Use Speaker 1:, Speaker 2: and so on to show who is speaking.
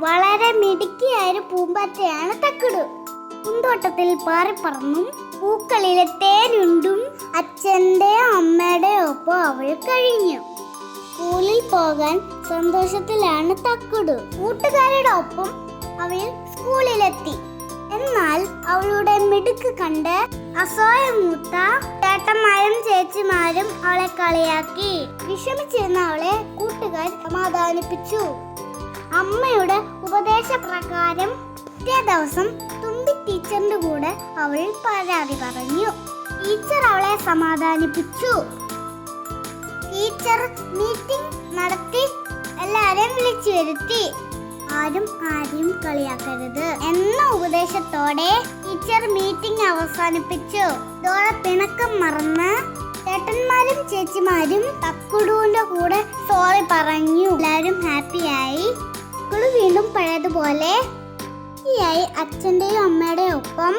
Speaker 1: മിടുക്കിയായ ഒരു പൂമ്പാറ്റയാണ് തക്കിടു. പൂന്തോട്ടത്തിൽ പാറിപ്പറന്നും പൂക്കളിലെ തേനുണ്ടും അച്ഛന്റെ അമ്മയുടെ ഒപ്പം അവൾ കഴിഞ്ഞു. സ്കൂളിൽ പോകാൻ സന്തോഷത്തിലാണ് തക്കുടു. കൂട്ടുകാരുടെ ഒപ്പം അവൾ സ്കൂളിലെത്തി. എന്നാൽ അവളുടെ മിടുക്ക് കണ്ട് അസോയ മൂത്ത ചേട്ടന്മാരും ചേച്ചിമാരും അവളെ കളിയാക്കി. വിഷമിച്ചിരുന്ന അവളെ കൂട്ടുകാർ സമാധാനിപ്പിച്ചു. അമ്മയുടെ ഉപദേശപ്രകാരം പിറ്റേ ദിവസം തുമ്പി ടീച്ചറിന്റെ കൂടെ അവൾ പരാതി പറഞ്ഞു. ടീച്ചർ അവളെ സമാധാനിപ്പിച്ചു. ടീച്ചർ മീറ്റിംഗ് നടത്തി എല്ലാരെയും വിളിച്ചു വരുത്തി. ആരും ആരെയും കളിയാക്കരുത് എന്ന ഉപദേശത്തോടെ ടീച്ചർ മീറ്റിംഗ് അവസാനിപ്പിച്ചു. ഇതോടെ പിണക്കം മറന്ന് ചേട്ടന്മാരും ചേച്ചിമാരും തക്കുടുവിന്റെ കൂടെ സോറി പറഞ്ഞു. എല്ലാവരും ഹാപ്പിയായി വീണ്ടും ഈ അച്ഛന്റെയും അമ്മയുടെയും ഒപ്പം